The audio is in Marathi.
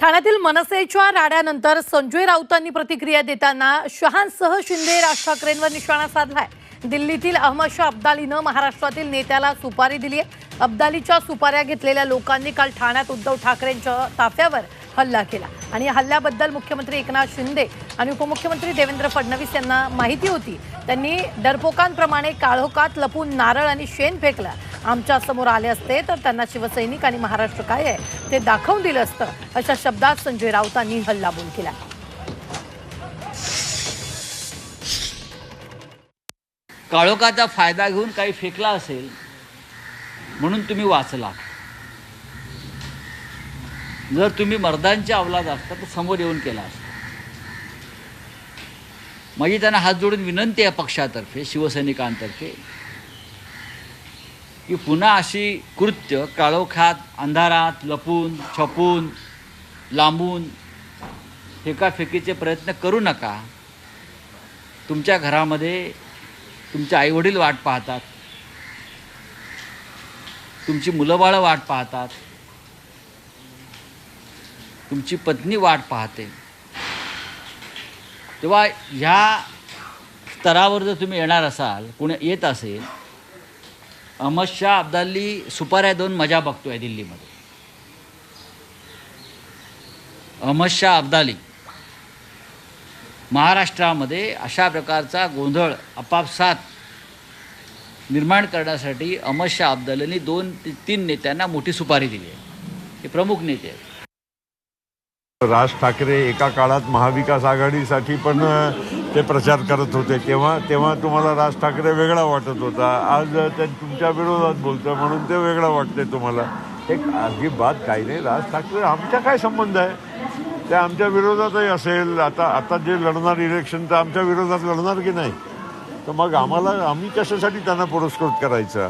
ठाण्यातील मनसेच्या राड्यानंतर संजय राऊतांनी प्रतिक्रिया देताना शहांसह शिंदे राज ठाकरेंवर निशाणा साधलाय. दिल्लीतील अहमद शाह अब्दालीनं महाराष्ट्रातील नेत्याला सुपारी दिली आहे अब्दालीच्या सुपाऱ्या घेतलेल्या लोकांनी काल ठाण्यात उद्धव ठाकरेंच्या ताफ्यावर हल्ला केला. आणि या हल्ल्याबद्दल मुख्यमंत्री एकनाथ शिंदे आणि उपमुख्यमंत्री देवेंद्र फडणवीस यांना माहिती होती. त्यांनी डरपोकांप्रमाणे काळोखात लपून नारळ आणि शेण फेकलं. आमच्यासमोर आले असते तर त्यांना शिवसैनिक आणि महाराष्ट्र काय आहे ते दाखवून दिलं असतं अशा शब्दात संजय राऊतांनी हल्लाबोल केला. काळोखाचा फायदा घेऊन काही फेकला असेल म्हणून तुम्ही वाचला जर तुम्ही मर्दांच्या अवलाद असता तर समोर येऊन केला असता. माझी त्यांना हात जोडून विनंती आहे पक्षातर्फे शिवसैनिकांतर्फे की पुन्हा अशी कृत्य काळोखात अंधारात लपून छपून लांबून फेकाफेकीचे प्रयत्न करू नका. तुमच्या घरामध्ये तुमचे आईवडील वाट पाहतात. तुमची मुलं बाळं वाट पाहतात. तुमची पत्नी वाट पाहते. तेव्हा ह्या स्तरावर जर तुम्ही येणार असाल कुणी येत असेल अहमद शाह अब्दाली सुपाऱ्या दोन मजा बघतोय दिल्लीमध्ये. अहमद शाह अब्दाली महाराष्ट्रामध्ये अशा प्रकारचा गोंधळ आपापसात निर्माण करण्यासाठी अहमद शाह अब्दालींनी दोन ती तीन नेत्यांना मोठी सुपारी दिली आहे. हे प्रमुख नेते आहेत. राज ठाकरे एका काळात महाविकास आघाडीसाठी पण ते प्रचार करत होते. तेव्हा तेव्हा तुम्हाला राज ठाकरे वेगळा वाटत होता. आज ते तुमच्या विरोधात बोलतं म्हणून ते वेगळं वाटते तुम्हाला. एक अजिबात काही नाही. राज ठाकरे आमच्या काय संबंध आहे? ते आमच्या विरोधातही असेल. आता आता जे लढणार इलेक्शन तर आमच्या विरोधात लढणार की नाही? तर मग आम्हाला आम्ही कशासाठी त्यांना पुरस्कृत करायचा?